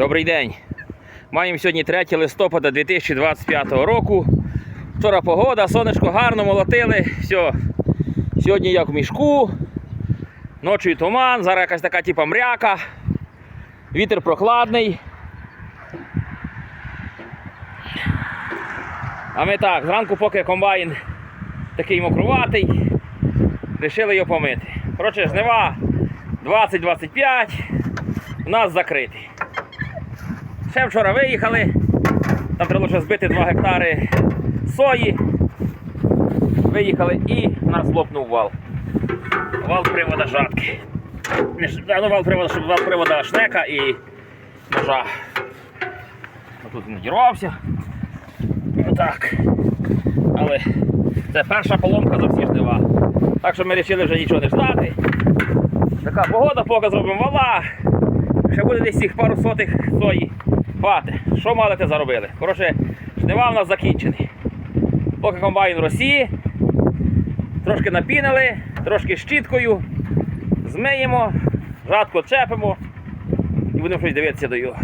Добрий день. Маємо сьогодні 3 листопада 2025 року. Вчора погода, сонечко гарно молотили. Все. Сьогодні як в мішку. Ночою туман, зараз якась така типа мряка. Вітер прохладний. А ми так, зранку, поки комбайн такий мокруватий, вирішили його помити. Коротше, жнива 20-25 у нас закритий. Ще вчора виїхали. Там треба лише збити 2 гектари сої. Виїхали і нас лопнув вал. Вал привода жатки. Не ну, вал привода, щоб вал привода шнека і ножа. Тут він надірвався. Отак. Але це перша поломка за всі жнива. Так що ми вирішили вже нічого не ждати. Така погода, поки зробимо вала. Ще буде десь цих пару сотих сої. Хвати. Що мали те заробили? Коротше, жнива в нас закінчені. Поки комбайн в Росії. Трошки напінили, трошки щіткою. Змиємо, жатку чепимо і будемо щось дивитися до його.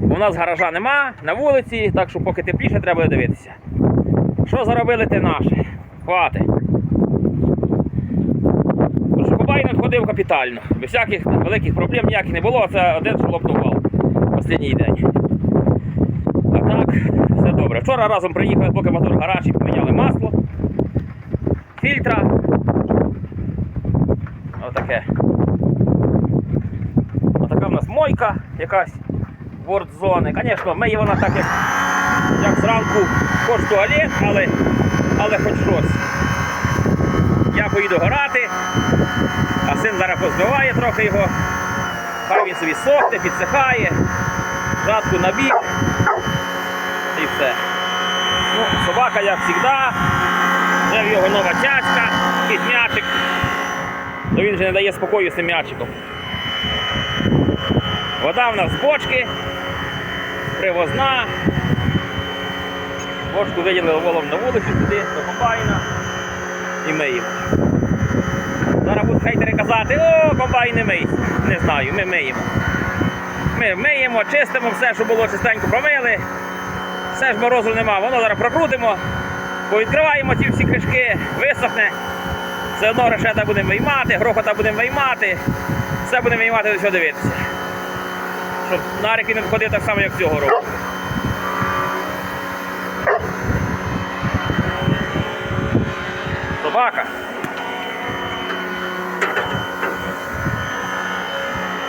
У нас гаража нема на вулиці, так що поки тепліше треба дивитися. Що заробили те наше? Хвати. Тож комбайн ходив капітально. Без всяких великих проблем ніяких не було, це один що лопнував останній день. А так, все добре. Вчора разом приїхали, поки мотор гарячий, поміняли масло, фільтра. Отаке. Отака в нас мойка якась вордзони. Звісно, миє вона так, як, як зранку хоч туалет, але, але хоч щось. Я поїду горати, а син зараз позбиває трохи його. Хай він собі сохне, підсихає, жатку на бік і все. Ну, собака, як завжди, вже в його нова тячка, якийсь м'ячик. То він вже не дає спокою з цим м'ячиком. Вода в нас з бочки, привозна. Бочку виділили волом на вулицю туди, до комбайна і миємо. Зараз будуть хейтери казати, о, комбайн не мийся. Не знаю, ми миємо. Ми миємо, чистимо все, що було чистенько промили. Все ж морозу нема, воно зараз прокрутимо, повідкриваємо ті всі кришки, висохне. Все одно решета будемо виймати, грохота будемо виймати, все будемо виймати до цього дивитися. Щоб наріки не входив так само, як цього року. Собака.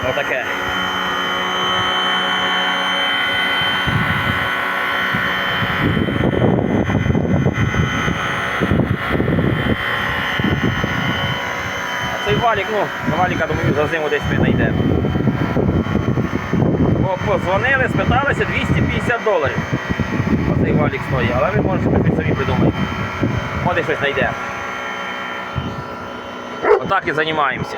Отаке. Валік, ну, валіка, думаю, за зиму десь ми знайдемо. Позвонили, спиталися 250 доларів. Оцей валік стоїть, але ви можете щось собі придумати. Може щось знайде. Отак і займаємося.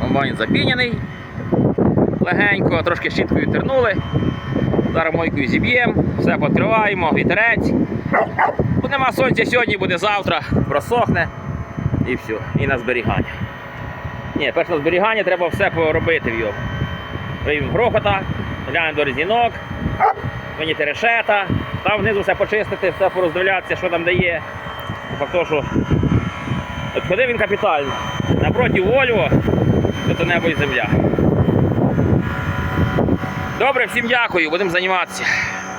Комбайн запіняний. Легенько, трошки щіткою тернули. Зараз мойкою зіб'ємо, все відкриваємо, вітерець. Бо нема сонця сьогодні, буде завтра, просохне і все. І на зберігання. Ні, перш на зберігання треба все поробити в йому. Виймемо грохота, глянемо до резинок, виняти решета, там внизу все почистити, все пороздивлятися, що там дає. Факт того, що от ходив він капітально. Напроти Вольво, то то небо і земля. Добре, всім дякую, будемо займатися.